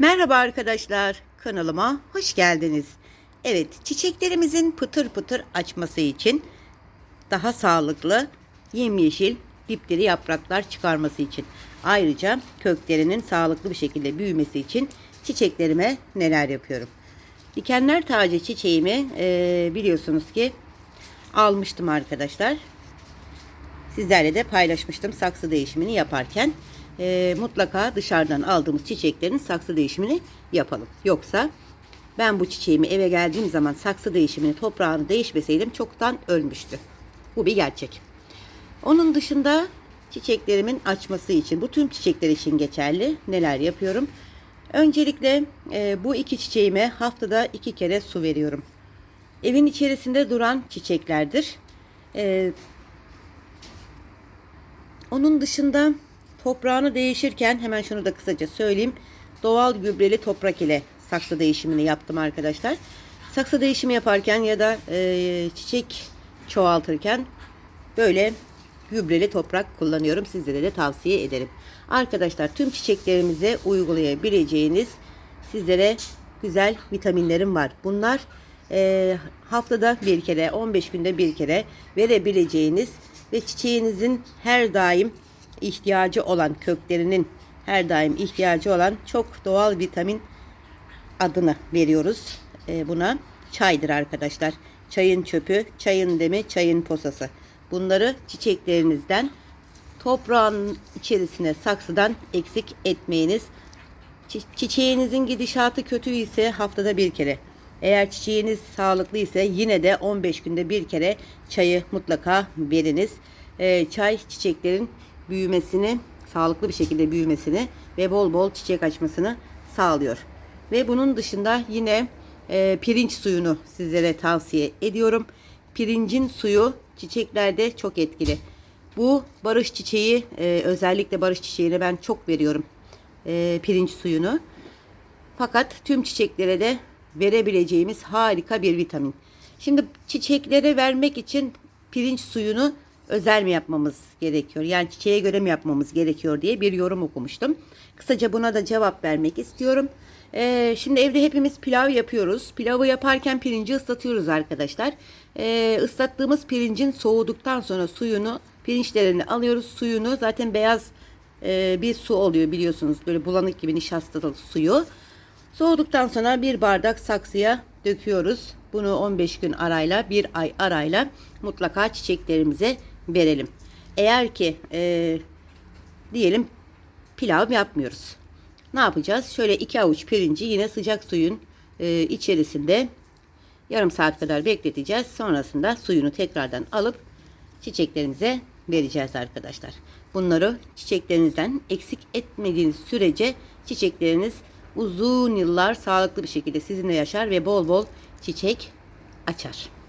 Merhaba arkadaşlar, kanalıma hoş geldiniz. Evet, çiçeklerimizin pıtır pıtır açması için daha sağlıklı, yemyeşil, dipleri yapraklar çıkarması için. Ayrıca köklerinin sağlıklı bir şekilde büyümesi için çiçeklerime neler yapıyorum. Dikenler tacı çiçeğimi eee, biliyorsunuz ki almıştım arkadaşlar. Sizlerle de paylaşmıştım saksı değişimini yaparken. Ee, mutlaka dışarıdan aldığımız çiçeklerin saksı değişimini yapalım. Yoksa ben bu çiçeğimi eve geldiğim zaman saksı değişimini toprağını değişmeseydim çoktan ölmüştü. Bu bir gerçek. Onun dışında çiçeklerimin açması için, bu tüm çiçekler için geçerli neler yapıyorum? Öncelikle e, bu iki çiçeğime haftada iki kere su veriyorum. Evin içerisinde duran çiçeklerdir. E, onun dışında toprağını değişirken hemen şunu da kısaca söyleyeyim. Doğal gübreli toprak ile saksı değişimini yaptım arkadaşlar. Saksı değişimi yaparken ya da e, çiçek çoğaltırken böyle gübreli toprak kullanıyorum. Sizlere de tavsiye ederim. Arkadaşlar tüm çiçeklerimize uygulayabileceğiniz sizlere güzel vitaminlerim var. Bunlar e, haftada bir kere 15 günde bir kere verebileceğiniz ve çiçeğinizin her daim ihtiyacı olan köklerinin her daim ihtiyacı olan çok doğal vitamin adını veriyoruz e, buna. Çaydır arkadaşlar. Çayın çöpü, çayın demi, çayın posası. Bunları çiçeklerinizden toprağın içerisine saksıdan eksik etmeyiniz. Çi- Çiçeğinizin gidişatı kötü ise haftada bir kere. Eğer çiçeğiniz sağlıklı ise yine de 15 günde bir kere çayı mutlaka veriniz. Ee, çay çiçeklerin büyümesini, sağlıklı bir şekilde büyümesini ve bol bol çiçek açmasını sağlıyor. Ve bunun dışında yine e, pirinç suyunu sizlere tavsiye ediyorum. Pirincin suyu çiçeklerde çok etkili. Bu barış çiçeği e, özellikle barış çiçeğine ben çok veriyorum e, pirinç suyunu. Fakat tüm çiçeklere de verebileceğimiz harika bir vitamin. Şimdi çiçeklere vermek için pirinç suyunu özel mi yapmamız gerekiyor? Yani çiçeğe göre mi yapmamız gerekiyor diye bir yorum okumuştum. Kısaca buna da cevap vermek istiyorum. Ee, şimdi evde hepimiz pilav yapıyoruz. Pilavı yaparken pirinci ıslatıyoruz arkadaşlar. Ee, ıslattığımız pirincin soğuduktan sonra suyunu, pirinçlerini alıyoruz. Suyunu zaten beyaz e, bir su oluyor biliyorsunuz. Böyle bulanık gibi nişastalı suyu. Soğuduktan sonra bir bardak saksıya döküyoruz. Bunu 15 gün arayla, bir ay arayla mutlaka çiçeklerimize verelim. Eğer ki e, diyelim pilav yapmıyoruz. Ne yapacağız? Şöyle iki avuç pirinci yine sıcak suyun e, içerisinde yarım saat kadar bekleteceğiz. Sonrasında suyunu tekrardan alıp çiçeklerimize vereceğiz arkadaşlar. Bunları çiçeklerinizden eksik etmediğiniz sürece çiçekleriniz uzun yıllar sağlıklı bir şekilde sizinle yaşar ve bol bol çiçek açar.